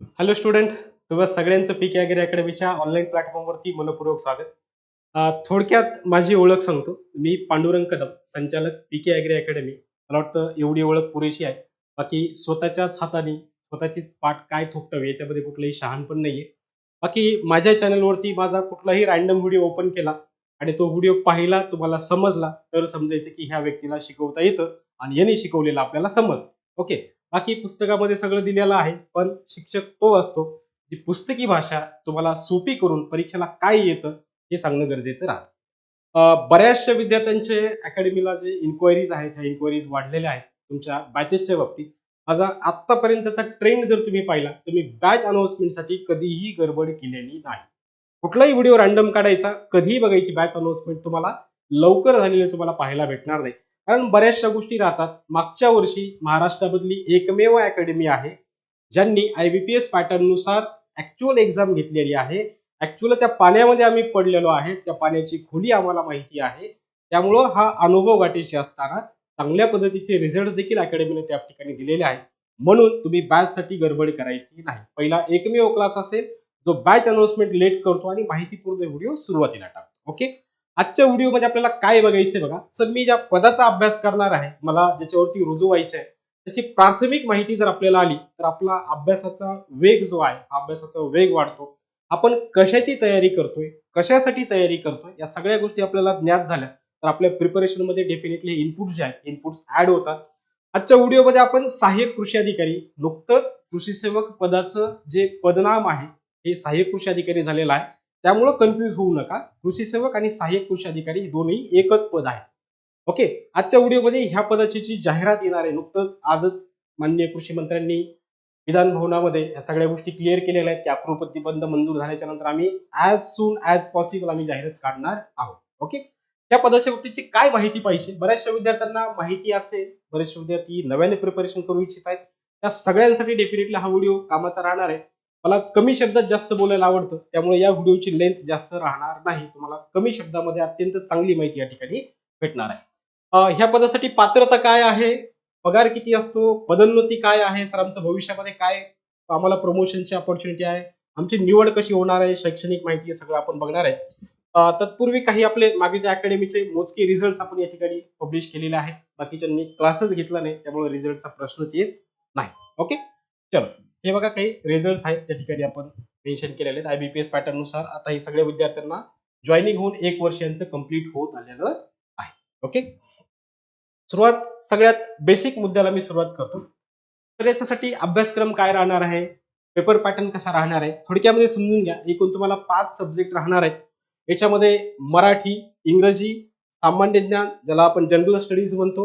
Hello student तुम्हा सगळ्यांचं पीक agree अकॅडमीच्या online प्लॅटफॉर्मवरती मनपूर्वक स्वागत. थोडक्यात माझी ओळख सांगतो. मी पांडुरंग कदम संचालक पी के अॅग्री अकॅडमी. मला वाटतं एवढी ओळख पुरेशी आहे. बाकी स्वतःच्याच हाताने स्वतःची पाठ काय थोपटावी याच्यामध्ये कुठलंही शहाण पण नाहीये. बाकी माझ्या चॅनलवरती माझा कुठलाही रॅन्डम व्हिडिओ ओपन केला आणि तो व्हिडिओ पाहिला तुम्हाला समजला तर समजायचं की ह्या व्यक्तीला शिकवता येतं आणि यांनी शिकवलेलं आपल्याला समजतं. ओके बाकी पुस्तकामध्ये सगळं दिलेलं आहे पण शिक्षक तो असतो जी पुस्तकी भाषा तुम्हाला सोपी करून परीक्षेला काय येतं हे सांगणं गरजेचं राहतं. बऱ्याचशा विद्यार्थ्यांचे अकॅडमीला जे इन्क्वायरीज आहेत ह्या इन्क्वायरीज वाढलेल्या आहेत तुमच्या बॅचेसच्या बाबतीत. माझा आत्तापर्यंतचा ट्रेंड जर तुम्ही पाहिला तर मी बॅच अनाउन्समेंटसाठी कधीही गडबड केलेली नाही. कुठलाही व्हिडिओ रॅन्डम काढायचा कधीही बघायची बॅच अनाउन्समेंट तुम्हाला लवकर झालेले तुम्हाला पाहायला भेटणार नाही. कारण बऱ्याचशा गोष्टी राहतात. मागच्या वर्षी महाराष्ट्रामधली एकमेव अकॅडमी आहे ज्यांनी आय बी पी एस पॅटर्ननुसार ऍक्च्युअल एक्झाम घेतलेली आहे. ऍक्च्युअल त्या पाण्यामध्ये आम्ही पडलेलो आहे. त्या पाण्याची खोली आम्हाला माहिती आहे. त्यामुळं हा अनुभव गाठीशी असताना चांगल्या पद्धतीचे रिझल्ट देखील अकॅडमीने त्या ठिकाणी दिलेले आहेत. म्हणून तुम्ही बॅचसाठी गडबड करायची नाही. पहिला एकमेव क्लास असेल जो बॅच अनाउन्समेंट लेट करतो आणि माहितीपूर्ण व्हिडिओ सुरुवातीला टाकतो. ओके आजच्या व्हिडिओमध्ये आपल्याला काय बघायचंय बघा. सर मी ज्या पदाचा अभ्यास करणार आहे मला ज्याच्यावरती रुजू व्हायचं आहे त्याची प्राथमिक माहिती जर आपल्याला आली तर आपला अभ्यासाचा वेग जो आहे अभ्यासाचा वेग वाढतो. आपण कशाची तयारी करतोय कशासाठी तयारी करतोय या सगळ्या गोष्टी आपल्याला ज्ञात झाल्या. तर आपल्या प्रिपरेशनमध्ये डेफिनेटली इनपुट जे आहेत इनपुट्स ऍड होतात. आजच्या व्हिडिओमध्ये आपण सहाय्यक कृषी अधिकारी नुकतंच कृषी सेवक पदाचं जे पदनाम आहे हे सहाय्यक कृषी अधिकारी झालेलं आहे. त्यामुळं कन्फ्युज होऊ नका. कृषी सेवक आणि सहाय्यक कृषी अधिकारी हे दोन्ही एकच पद आहे ओके आजच्या व्हिडिओमध्ये ह्या पदाची जी जाहिरात येणार आहे नुकतंच आजच माननीय कृषी मंत्र्यांनी विधान भवनामध्ये या सगळ्या गोष्टी क्लिअर केलेल्या आहेत. की अक्रोपती बंद मंजूर झाल्याच्यानंतर आम्ही ऍज सून ऍज पॉसिबल आम्ही जाहिरात काढणार आहोत. ओके त्या पदाच्या बाबतीची काय माहिती पाहिजे? बऱ्याचशा विद्यार्थ्यांना माहिती असेल. बरेचसे विद्यार्थी नव्याने प्रिपरेशन करू इच्छित आहेत. त्या सगळ्यांसाठी डेफिनेटली हा व्हिडिओ कामाचा राहणार आहे. मला कमी शब्दात जास्त बोलायला आवडतं. त्यामुळे या व्हिडिओची लेंथ जास्त राहणार नाही. तुम्हाला कमी शब्दामध्ये अत्यंत चांगली माहिती या ठिकाणी भेटणार आहे. ह्या पदासाठी पात्रता काय आहे? पगार किती असतो? पदोन्नती काय आहे? सर आमचं भविष्यामध्ये काय आम्हाला प्रमोशनची ऑपॉर्च्युनिटी आहे? आमची निवड कशी होणार आहे? शैक्षणिक माहिती हे सगळं आपण बघणार आहे. तत्पूर्वी काही आपले मागीलच्या अकॅडमीचे मोजके रिझल्ट आपण या ठिकाणी पब्लिश केलेले आहेत. बाकीच्यांनी क्लासेस घेतला नाही त्यामुळे रिझल्टचा प्रश्नच येत नाही. ओके चलो. हे बघा काही रिझल्ट आहेत त्या ठिकाणी आपण मेन्शन केलेले आहेत. आयबीपीएस पॅटर्ननुसार आता हे सगळ्या विद्यार्थ्यांना जॉईनिंग होऊन एक वर्ष यांचं कंप्लीट होत आलेलं आहे. ओके सुरुवात सगळ्यात बेसिक मुद्द्याला मी सुरुवात करतो. तर याच्यासाठी अभ्यासक्रम काय राहणार आहे? पेपर पॅटर्न कसा राहणार आहे? थोडक्यामध्ये समजून घ्या. एकूण तुम्हाला पाच सब्जेक्ट राहणार आहेत. याच्यामध्ये मराठी इंग्रजी सामान्य ज्ञान ज्याला आपण जनरल स्टडीज म्हणतो.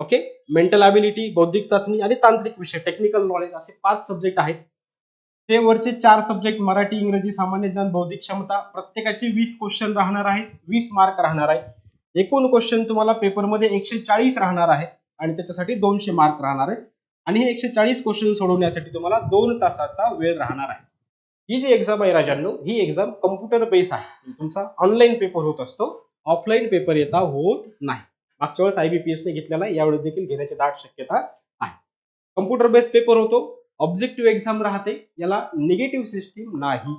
ओके मेंटल ॲबिलिटी बौद्धिक चाचणी आणि तांत्रिक विषय टेक्निकल नॉलेज असे पाच सब्जेक्ट आहेत. ते वरचे चार सब्जेक्ट मराठी इंग्रजी सामान्य ज्ञान बौद्धिक क्षमता प्रत्येकाचे वीस क्वेश्चन राहणार आहेत वीस मार्क राहणार आहे एकूण क्वेश्चन तुम्हाला पेपरमध्ये एकशे चाळीस राहणार आहे आणि त्याच्यासाठी दोनशे मार्क राहणार आहेत. आणि हे एकशे चाळीस क्वेश्चन सोडवण्यासाठी तुम्हाला दोन तासाचा वेळ राहणार आहे. ही जी एक्झाम आहे राजांनो ही एक्झाम कम्प्युटर बेस आहे. म्हणजे तुमचा ऑनलाईन पेपर होत असतो ऑफलाईन पेपर याचा होत नाही. मागच्या वेळेस आयबीपीएसने घेतलेला यावेळेस देखील घेण्याची दाट शक्यता आहे. कम्प्युटर बेस पेपर होतो. ऑब्जेक्टिव्ह एक्झाम राहते. याला निगेटिव्ह सिस्टीम नाही.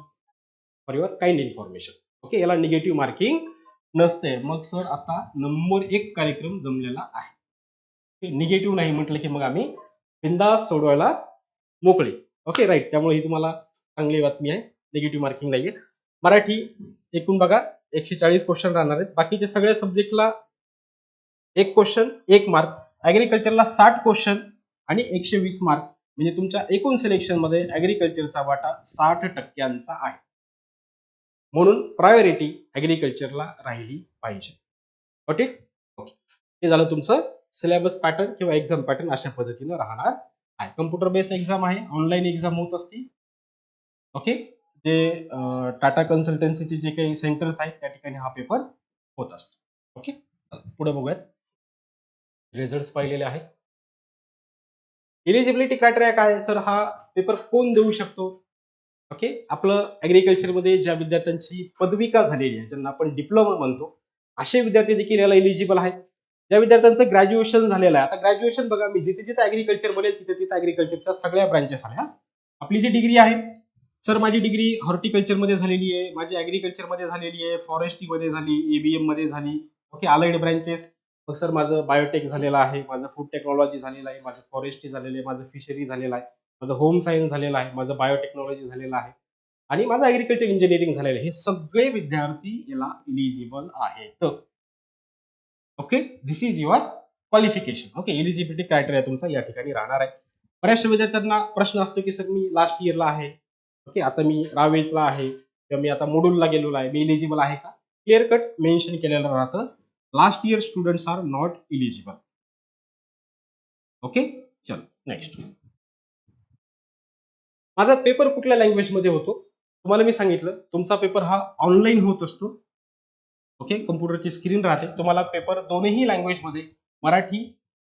For your kind information okay याला निगेटिव्ह मार्किंग नसते. मग सर आता नंबर एक कार्यक्रम जमलेला आहे. निगेटिव्ह नाही म्हटलं की मग आम्ही बिंदास सोडवायला मोकळे. ओके राईट त्यामुळे ही तुम्हाला चांगली बातमी आहे. निगेटिव्ह मार्किंग नाहीये. मराठी एकूण बघा एकशे चाळीस क्वेश्चन राहणार आहेत. बाकीच्या सगळ्या सब्जेक्टला एक क्वेश्चन एक मार्क ॲग्रिकल्चरला साठ क्वेश्चन आणि एकशे वीस मार्क म्हणजे तुमच्या एकूण सिलेक्शनमध्ये ॲग्रिकल्चरचा वाटा साठ टक्क्यांचा आहे. म्हणून प्रायोरिटी ॲग्रिकल्चरला राहिली पाहिजे. ओके ओके हे झालं तुमचं सिलेबस पॅटर्न किंवा एक्झाम पॅटर्न अशा पद्धतीनं राहणार आहे. कम्प्युटर बेस एक्झाम आहे. ऑनलाईन एक्झाम होत असते ओके जे टाटा कन्सल्टन्सीचे जे काही सेंटर्स आहेत त्या ठिकाणी हा पेपर होत असतो. ओके पुढे बघूयात. रिझल्ट पाहिलेले आहेत. इलिजिबिलिटी क्रायटेरिया काय सर हा पेपर कोण देऊ शकतो? ओके आपलं ऍग्रिकल्चरमध्ये ज्या विद्यार्थ्यांची पदविका झालेली आहे ज्यांना आपण डिप्लोमा म्हणतो असे विद्यार्थी देखील याला इलिजिबल आहेत. ज्या विद्यार्थ्यांचं ग्रॅज्युएशन झालेलं आहे आता ग्रॅज्युएशन बघा मी जिथे जिथे ऍग्रिकल्चर बनेल तिथे तिथे ऍग्रिकल्चरच्या सगळ्या ब्रांचेस आल्या आपली जी डिग्री आहे सर माझी डिग्री हॉर्टिकल्चरमध्ये झालेली आहे माझी ऍग्रिकल्चरमध्ये झालेली आहे फॉरेस्ट्रीमध्ये झाली एबीएममध्ये झाली ओके अलाइड ब्रँचेस मग सर माझं बायोटेक झालेलं आहे माझं फूड टेक्नॉलॉजी झालेलं आहे माझं फॉरेस्ट्री झालेलं आहे माझं फिशरी झालेलं आहे माझं होम सायन्स झालेलं आहे माझं बायोटेक्नॉलॉजी झालेलं आहे आणि माझं ऍग्रिकल्चर इंजिनिअरिंग झालेलं आहे. हे सगळे विद्यार्थी याला इलिजिबल आहेत. Okay this is your qualification okay eligibility criteria तुमचा या ठिकाणी राहणार आहे. बऱ्याचशा विद्यार्थ्यांना प्रश्न असतो की सर मी लास्ट इयरला आहे. ओके आता मी रावेजला आहे. किंवा मी आता मोडूलला गेलेलो आहे. मी एलिजिबल आहे का? क्लिअर कट मेन्शन केलेलं राहतं. Last year students are not eligible okay चल नेक्स्ट माझा पेपर कुठल्या लँग्वेजमध्ये होतो? तुम्हाला मी सांगितलं तुमचा पेपर हा ऑनलाईन होत असतो. ओके कम्प्युटरची स्क्रीन राहते. तुम्हाला पेपर दोन्ही लँग्वेजमध्ये मराठी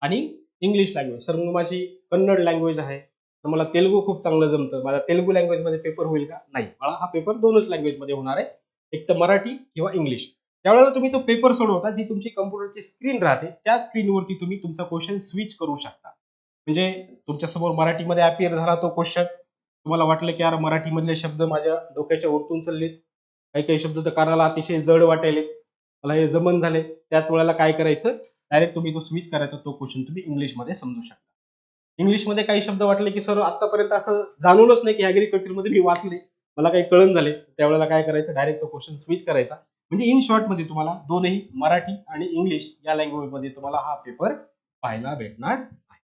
आणि इंग्लिश लँग्वेज सर मग माझी कन्नड लँग्वेज आहे. तर मला तेलगू खूप चांगलं जमतं. माझा तेलगू लँग्वेजमध्ये पेपर होईल का? नाही. मला हा पेपर दोनच लँग्वेजमध्ये होणार आहे. एक तर मराठी किंवा इंग्लिश त्यावेळेला तुम्ही तो पेपर सोडवता जी तुमची कम्प्युटरची स्क्रीन राहते त्या स्क्रीनवरती तुम्ही तुमचा क्वेश्चन स्विच करू शकता. म्हणजे तुमच्यासमोर मराठीमध्ये अपियर झाला तो क्वेश्चन तुम्हाला वाटलं की यार मराठीमधले शब्द माझ्या डोक्याच्या वरतून चाललेत. काही काही शब्द तर कानाला अतिशय जड वाटायले. मला हे जमन झाले. त्याच वेळेला काय करायचं? डायरेक्ट तुम्ही तो स्विच करायचा तो क्वेश्चन तुम्ही इंग्लिशमध्ये समजू शकता. इंग्लिशमध्ये काही शब्द वाटले की सर आतापर्यंत असं जाणवलंच नाही की ॲग्रिकल्चरमध्ये मी वाचले. मला काही कळण झाले. त्यावेळेला काय करायचं? डायरेक्ट तो क्वेश्चन स्विच करायचा. म्हणजे इन शॉर्टमध्ये तुम्हाला दोनही मराठी आणि इंग्लिश या लँग्वेजमध्ये तुम्हाला हा पेपर पाहायला भेटणार आहे.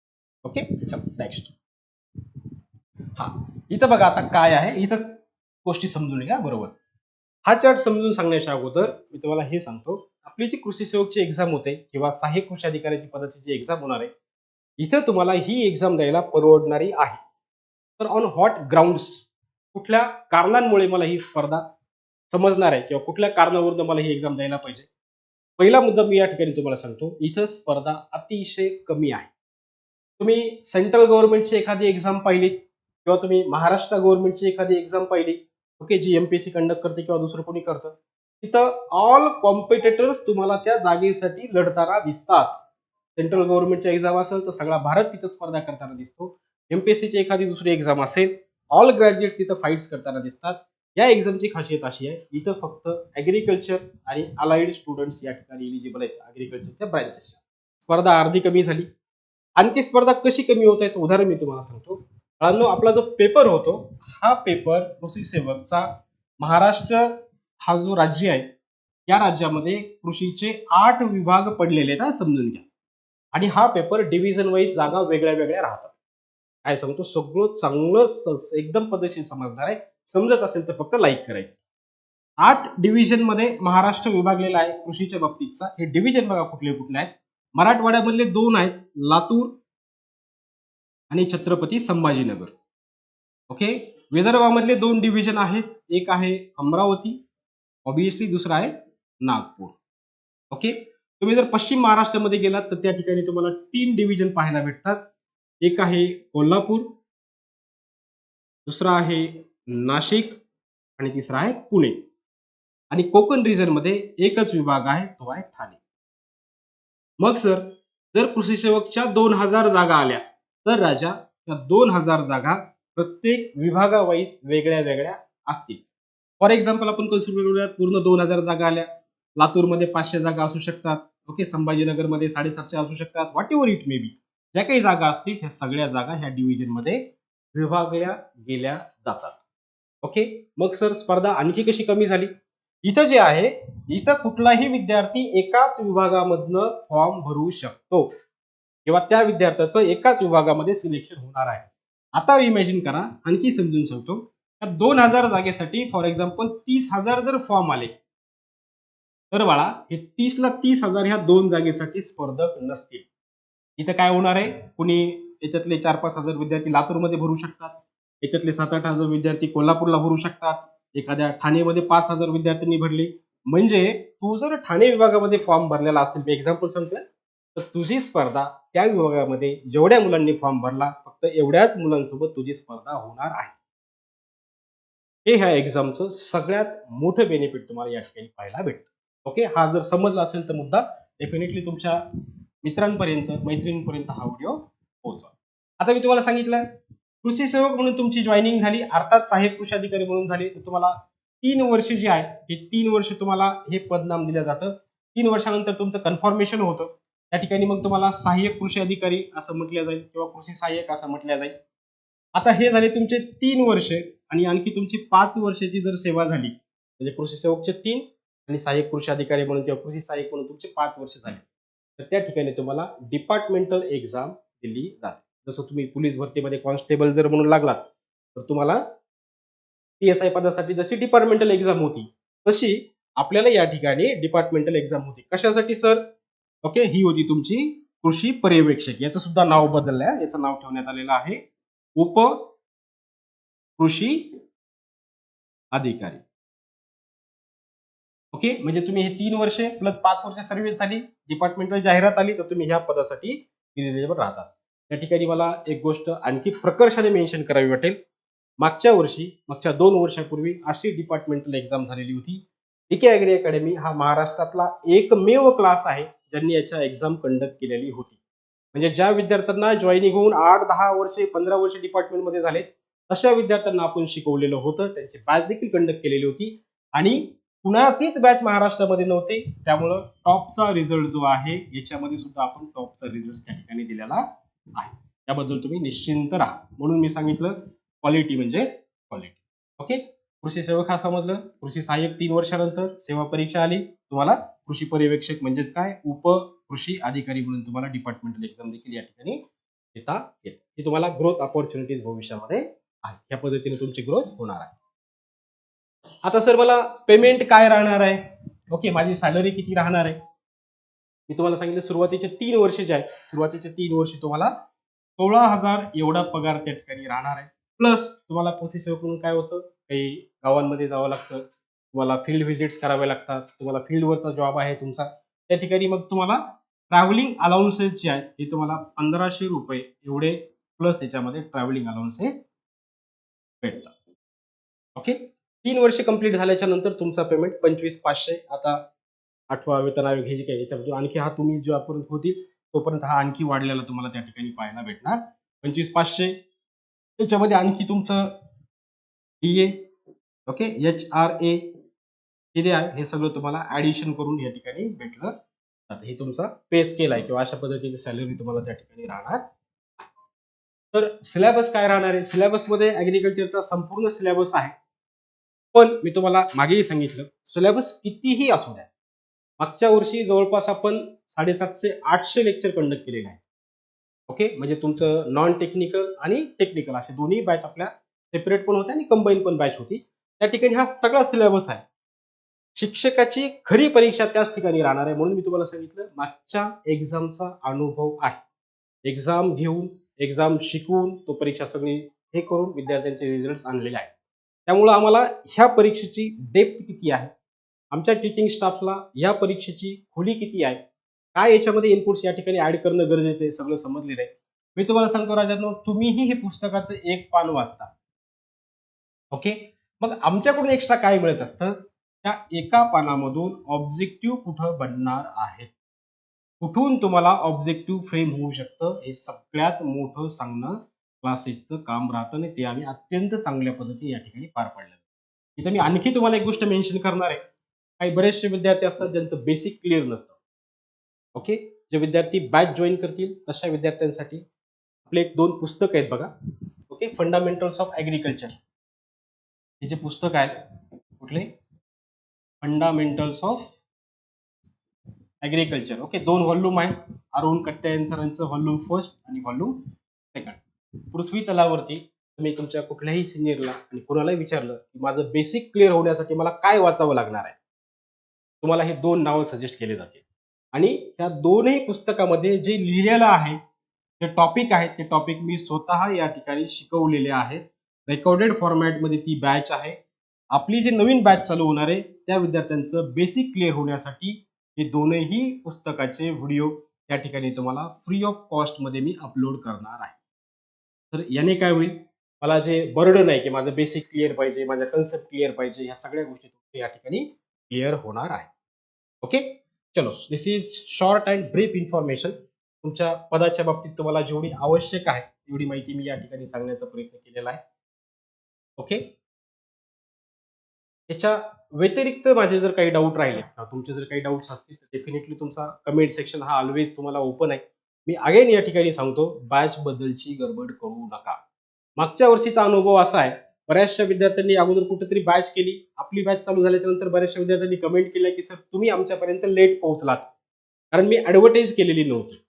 ओके चल नेक्स्ट हा इथं बघा आता काय आहे. इथं गोष्टी समजून घ्या बरोबर. हा चार्ट समजून सांगण्याच्या अगोदर मी तुम्हाला हे सांगतो. आपली जी कृषी सेवकची एक्झाम होते किंवा सहाय्यक कृषी अधिकाऱ्याची पदाची जी एक्झाम होणार आहे इथं तुम्हाला ही एक्झाम द्यायला परवडणारी आहे. तर ऑन व्हॉट ग्राउंड्स कुठल्या कारणांमुळे मला ही स्पर्धा समजणार आहे किंवा कुठल्या कारणावरून मला ही एक्झाम द्यायला पाहिजे. पहिला मुद्दा मी या ठिकाणी तुम्हाला सांगतो इथं स्पर्धा अतिशय कमी आहे. तुम्ही सेंट्रल गव्हर्नमेंटची एखादी एक्झाम पाहिली किंवा तुम्ही महाराष्ट्र गव्हर्नमेंटची एखादी एक्झाम पाहिली ओके जी एमपीएससी कंडक्ट करते किंवा दुसरं कोणी करतं तिथं ऑल कॉम्पिटेटर्स तुम्हाला त्या जागेसाठी लढताना दिसतात. सेंट्रल गव्हर्नमेंटची एक्झाम असेल तर सगळा भारत तिथं स्पर्धा करताना दिसतो. एमपीएससीची एखादी दुसरी एक्झाम असेल ऑल ग्रॅज्युएट्स तिथं फाईट्स करताना दिसतात. या एक्झामची खासियत अशी आहे इथं फक्त ऍग्रिकल्चर आणि अलाइड स्टुडंट्स या ठिकाणी इलिजिबल आहेत अग्रिकल्चरच्या ब्रँचेसच्या स्पर्धा अर्धी कमी झाली. आणखी स्पर्धा कशी कमी होत याचं उदाहरण मी तुम्हाला सांगतो. कारण आपला जो पेपर होतो हा पेपर कृषी सेवकचा महाराष्ट्र हा जो राज्य आहे या राज्यामध्ये कृषीचे आठ विभाग पडलेले आहेत समजून घ्या. आणि हा पेपर डिव्हिजन वाईज जागा वेगळ्या वेगळ्या राहतात. काय सांगतो? सगळं चांगलं एकदम पद्धतशीर समजणार आहे. समजत असेल तर फक्त लाईक करायचं. आठ डिव्हिजनमध्ये महाराष्ट्र विभागलेला आहे कृषीच्या बाबतीतचा. हे डिव्हिजन बघा कुठले कुठले आहेत. मराठवाड्यामधले दोन आहेत लातूर आणि छत्रपती संभाजीनगर. ओके विदर्भामधले दोन डिव्हिजन आहेत. एक आहे अमरावती ऑब्विसली दुसरा आहे नागपूर. ओके तुम्ही जर पश्चिम महाराष्ट्रामध्ये गेलात तर त्या ठिकाणी तुम्हाला तीन डिव्हिजन पाहायला भेटतात. एक आहे कोल्हापूर दुसरा आहे नाशिक आणि तिसरा आहे पुणे. आणि कोकण रिजनमध्ये एकच विभाग आहे तो आहे ठाणे. मग सर जर कृषी सेवकच्या दोन हजार जागा आल्या तर राजा त्या दोन हजार जागा प्रत्येक विभागावाईज वेगळ्या वेगळ्या असतील. फॉर एक्झाम्पल आपण कन्सिडर करूयात पूर्ण दोन हजार जागा आल्या. लातूरमध्ये पाचशे जागा असू शकतात. ओके संभाजीनगरमध्ये साडेसातशे असू शकतात. Whatever it may be ज्या काही जागा असतील ह्या सगळ्या जागा ह्या डिव्हिजनमध्ये विभागल्या गेल्या जातात. ओके मग सर स्पर्धा आणखी कशी कमी झाली? इथं जे आहे इथं कुठलाही विद्यार्थी एकाच विभागामधनं फॉर्म भरू शकतो. किंवा त्या विद्यार्थ्याचं एकाच विभागामध्ये सिलेक्शन होणार आहे. आता इमॅजिन करा आणखी समजून सांगतो. दोन हजार जागेसाठी फॉर एक्झाम्पल तीस हजार जर फॉर्म आले तर बाळा हे तीसला तीस हजार ह्या दोन जागेसाठी स्पर्धक नसतील. इथं काय होणार आहे? कुणी याच्यातले चार पाच हजार विद्यार्थी लातूरमध्ये भरू शकतात. याच्यातले सात आठ हजार विद्यार्थी कोल्हापूरला भरू शकतात. एखाद्या ठाणेमध्ये पाच हजार विद्यार्थ्यांनी भरली. म्हणजे तू जर ठाणे विभागामध्ये फॉर्म भरलेला असतील मी एक्झाम्पल सांगतोय. तर तुझी स्पर्धा त्या विभागामध्ये जेवढ्या मुलांनी फॉर्म भरला फक्त एवढ्याच मुलांसोबत तुझी स्पर्धा होणार आहे. हे ह्या एक्झामचं सगळ्यात मोठं बेनिफिट तुम्हाला या ठिकाणी पाहायला भेटतं. ओके हा जर समजला असेल तर मुद्दा डेफिनेटली तुमच्या मित्रांपर्यंत मैत्रिणींपर्यंत हा व्हिडिओ पोहोचवा. आता मी तुम्हाला सांगितलं कृषी सेवक म्हणून तुमची जॉईनिंग झाली. अर्थात साहेब कृषी अधिकारी म्हणून झाली. तर तुम्हाला तीन वर्ष जी आहे हे तीन वर्ष तुम्हाला हे पदनाम दिलं जातं. तीन वर्षानंतर तुमचं कन्फर्मेशन होतं. त्या ठिकाणी मग तुम्हाला सहाय्यक कृषी अधिकारी असं म्हटलं जाईल किंवा कृषी सहाय्यक असं म्हटलं जाईल. आता हे झाले तुमचे तीन वर्ष आणि आणखी तुमची पाच वर्षाची जर सेवा झाली म्हणजे कृषी सेवकचे तीन आणि सहाय्यक कृषी अधिकारी म्हणून किंवा कृषी सहाय्यक म्हणून तुमचे पाच वर्ष झाले. तर त्या ठिकाणी तुम्हाला डिपार्टमेंटल एक्झाम दिली जाते. जसं तुम्ही पोलीस भरतीमध्ये कॉन्स्टेबल जर म्हणून लागलात तर तुम्हाला पी एस आय पदासाठी जशी डिपार्टमेंटल एक्झाम होती तशी आपल्याला या ठिकाणी डिपार्टमेंटल एक्झाम होती. कशासाठी सर ओके ही होती तुमची कृषी पर्यवेक्षक. याचं सुद्धा नाव बदललं आहे याचं नाव ठेवण्यात आलेलं आहे. उप कृषी अधिकारी. ओके म्हणजे तुम्ही हे तीन वर्षे प्लस पाच वर्ष सर्व्हिस झाली डिपार्टमेंटल जाहिरात आली तर तुम्ही ह्या पदासाठी इलिजिबल राहतात. त्या ठिकाणी मला एक गोष्ट आणखी प्रकर्षाने मेन्शन करावी वाटेल. मागच्या वर्षी मागच्या दोन वर्षापूर्वी अशी डिपार्टमेंटल एक्झाम झालेली होती. डीके अॅग्री अकॅडमी हा महाराष्ट्रातला एकमेव क्लास आहे ज्यांनी याच्या एक्झाम कंडक्ट केलेली होती. म्हणजे ज्या विद्यार्थ्यांना जॉईनिंग होऊन आठ दहा वर्षे पंधरा वर्षे डिपार्टमेंटमध्ये झाले अशा विद्यार्थ्यांना आपण शिकवलेलं होतं. त्यांची बॅच देखील कंडक्ट केलेली होती. आणि कुणाचीच बॅच महाराष्ट्रामध्ये नव्हती. त्यामुळं टॉपचा रिझल्ट जो आहे याच्यामध्ये सुद्धा आपण टॉपचा रिझल्ट त्या ठिकाणी दिलेला आहे. त्याबद्दल तुम्ही निश्चिंत राहा. म्हणून मी सांगितलं क्वालिटी म्हणजे क्वालिटी ओके कृषी सेवक हा समजलं. कृषी सहाय्यक तीन वर्षानंतर सेवा परीक्षा आली. तुम्हाला कृषी पर्यवेक्षक म्हणजेच काय? उप कृषी अधिकारी म्हणून तुम्हाला डिपार्टमेंटल एक्झाम देखील या ठिकाणी देता येते. ही तुम्हाला ग्रोथ ऑपॉर्च्युनिटीज भविष्यामध्ये आहे या पद्धतीने तुमची ग्रोथ होणार आहे. आता सर मला पेमेंट काय राहणार आहे? ओके माझी सॅलरी किती राहणार आहे? मी तुम्हाला सांगितलं सुरुवातीचे तीन वर्ष जे आहेत सुरुवातीचे तीन वर्ष तुम्हाला सोळा हजार एवढा पगार त्या ठिकाणी राहणार आहे. प्लस तुम्हाला कृषी सेवक म्हणून काय होतं? काही गावांमध्ये जावं लागतं. तुम्हाला फील्ड व्हिजिट्स करावे लागतात. तुम्हाला फील्डवरचा जॉब आहे तुमचा. त्या ठिकाणी मग तुम्हाला ट्रॅव्हलिंग अलाउन्सेस जे आहेत हे तुम्हाला पंधराशे रुपये एवढे प्लस याच्यामध्ये ट्रॅव्हलिंग अलाउन्सेस भेटतात. ओके तीन वर्ष कंप्लीट झाल्याच्यानंतर तुमचा पेमेंट पंचवीस पाचशे. आता आठवा वेतन आयोग हे जे काही याच्यामध्ये आणखी हा तुम्ही जोपर्यंत होतील तोपर्यंत हा आणखी वाढलेला तुम्हाला त्या ठिकाणी पाहायला भेटणार. पंचवीस पाचशे. याच्यामध्ये आणखी तुमचं D A okay H R A हे आहे हे सगळं तुम्हाला ऍडिशन करून या ठिकाणी भेटलं. जातं हे तुमचा पे स्केल आहे किंवा अशा पद्धतीची सॅलरी तुम्हाला त्या ठिकाणी राहणार. तर सिलेबस काय राहणार आहे? सिलेबसमध्ये ऍग्रिकल्चरचा संपूर्ण सिलेबस आहे. पण मी तुम्हाला मागेही सांगितलं सिलेबस कितीही असू द्या मागच्या वर्षी जवळपास आपण साडेसातशे आठशे लेक्चर कंडक्ट केलेले आहे ओके म्हणजे तुमचं नॉन टेक्निकल आणि टेक्निकल असे दोन्ही बॅच आपल्या सेपरेट पण होत्या आणि कंबाईन पण बॅच होती. त्या ठिकाणी हा सगळा सिलेबस आहे. शिक्षकाची खरी परीक्षा त्याच ठिकाणी राहणार आहे म्हणून मी तुम्हाला सांगितलं मागच्या एक्झामचा अनुभव आहे. एक्झाम घेऊन एक्झाम शिकवून तो परीक्षा सगळी हे करून विद्यार्थ्यांचे रिझल्ट आणलेले आहेत. त्यामुळं आम्हाला ह्या परीक्षेची डेप्थ किती आहे? आमच्या टीचिंग स्टाफला ह्या परीक्षेची खोली किती आहे? काय याच्यामध्ये इनपुट्स या ठिकाणी ऍड करणं गरजेचं आहे? सगळं समजलेलं आहे. मी तुम्हाला सांगतो राजांनो तुम्हीही हे पुस्तकाचं एक पान वाचता. ओके मग आमच्याकडून एक्स्ट्रा काय मिळत असतं? त्या एका पानामधून ऑब्जेक्टिव्ह कुठं बनणार आहेत कुठून तुम्हाला ऑब्जेक्टिव्ह फ्रेम होऊ शकतं? हे सगळ्यात मोठं सांगणं क्लासेसचं काम राहतं आणि ते आम्ही अत्यंत चांगल्या पद्धतीने या ठिकाणी पार पाडलं इथं मी आणखी तुम्हाला एक गोष्ट मेन्शन करणार आहे. काही बरेचसे विद्यार्थी असतात ज्यांचं बेसिक क्लिअर नसतं. ओके जे विद्यार्थी बॅच जॉईन करतील तशा विद्यार्थ्यांसाठी आपले एक दोन पुस्तक आहेत बघा. ओके फंडामेंटल्स ऑफ ॲग्रिकल्चर हे जे पुस्तक आहेत कुठले? फंडामेंटल्स ऑफ ॲग्रिकल्चर ओके दोन व्हॉल्यूम आहेत. अरुण कट्ट्यायन सरांचं व्हॉल्यूम फर्स्ट आणि व्हॉल्यूम सेकंड पृथ्वी तलावरती तुम्ही तुमच्या कुठल्याही सिनियरला आणि कुणालाही विचारलं की माझं बेसिक क्लिअर होण्यासाठी मला काय वाचावं लागणार आहे? तुम्हाला हे दोन नावं सजेस्ट केले जातील. आणि त्या दोनही पुस्तकामध्ये जे लिहिलेलं आहे जे टॉपिक आहेत ते टॉपिक मी स्वतः या ठिकाणी शिकवलेले आहेत. रेकॉर्डेड फॉर्मॅटमध्ये ती बॅच आहे. आपली जी नवीन बॅच चालू होणार आहे त्या विद्यार्थ्यांचं बेसिक क्लिअर होण्यासाठी हे दोनही पुस्तकाचे व्हिडिओ त्या ठिकाणी तुम्हाला फ्री ऑफ कॉस्टमध्ये मी अपलोड करणार आहे. तर याने काय होईल? मला जे बर्डन आहे की माझं बेसिक क्लिअर पाहिजे माझं कन्सेप्ट क्लिअर पाहिजे ह्या सगळ्या गोष्टी या ठिकाणी क्लिअर होणार आहे ओके? चलो this is short and brief information तुमच्या पदाच्या बाबतीत तुम्हाला जेवढी आवश्यक आहे एवढी माहिती मी या ठिकाणी सांगण्याचा प्रयत्न केलेला आहे. ओके? याच्या व्यतिरिक्त माझे जर काही डाऊट राहिले तुमचे जर काही डाऊट्स असतील तर डेफिनेटली तुमचा कमेंट सेक्शन हा ऑलवेज तुम्हाला ओपन आहे. मी अगेन या ठिकाणी सांगतो बॅच बद्दलची गडबड करू नका. मागच्या वर्षीचा अनुभव असा आहे बऱ्याचशा विद्यार्थ्यांनी अगोदर कुठेतरी बॅच केली. आपली बॅच चालू झाल्याच्यानंतर बऱ्याचशा विद्यार्थ्यांनी कमेंट केलं की सर तुम्ही आमच्यापर्यंत लेट पोहोचलात. कारण मी ॲडव्हर्टाईज केलेली नव्हती.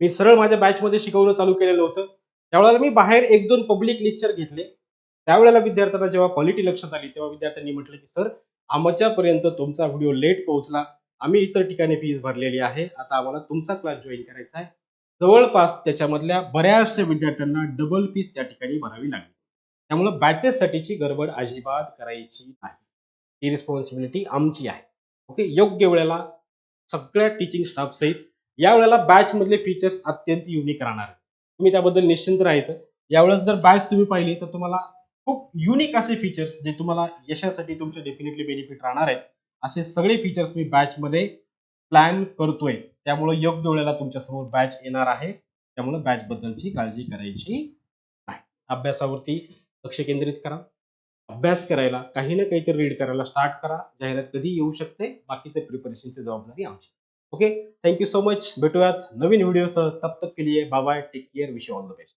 मी सरळ माझ्या बॅचमध्ये शिकवणं चालू केलेलं होतं. त्यावेळेला मी बाहेर एक दोन पब्लिक लेक्चर घेतले. त्यावेळेला विद्यार्थ्यांना जेव्हा क्वालिटी लक्षात आली तेव्हा विद्यार्थ्यांनी म्हटलं की सर आमच्यापर्यंत तुमचा व्हिडिओ लेट पोहोचला. आम्ही इतर ठिकाणी फीस भरलेली आहे. आता आम्हाला तुमचा क्लास जॉईन करायचा आहे. जवळपास त्याच्यामधल्या बऱ्याचशा विद्यार्थ्यांना डबल फीस त्या ठिकाणी भरावी लागली. त्यामुळं बॅचेससाठीची गडबड अजिबात करायची नाही. ही रिस्पॉन्सिबिलिटी आमची आहे. ओके योग्य वेळेला सगळ्या टीचिंग स्टाफ सहित या वेळेला बॅच मधले फीचर्स अत्यंत युनिक राहणार. तुम्ही त्याबद्दल निश्चिंत राहायचं. यावेळेस जर बॅच तुम्ही पाहिली तर तुम्हाला खूप युनिक असे फीचर्स जे तुम्हाला यशासाठी तुमचे डेफिनेटली बेनिफिट राहणार आहेत. असे सगळे फीचर्स मी बॅचमध्ये प्लॅन करतोय. त्यामुळे योग्य वेळेला तुमच्यासमोर बॅच येणार आहे. त्यामुळे बॅच बद्दलची काळजी करायची नाही. अभ्यासावरती लक्ष केंद्रित करा. अभ्यास करायला काही ना काहीतरी रीड करायला स्टार्ट करा. जाहिरात कधी येऊ शकते बाकीचे प्रिपरेशनची जबाबदारी आमची. ओके थँक्यू सो मच भेटूयात नवीन व्हिडिओसह तब तक के लिए bye bye take care wish all the best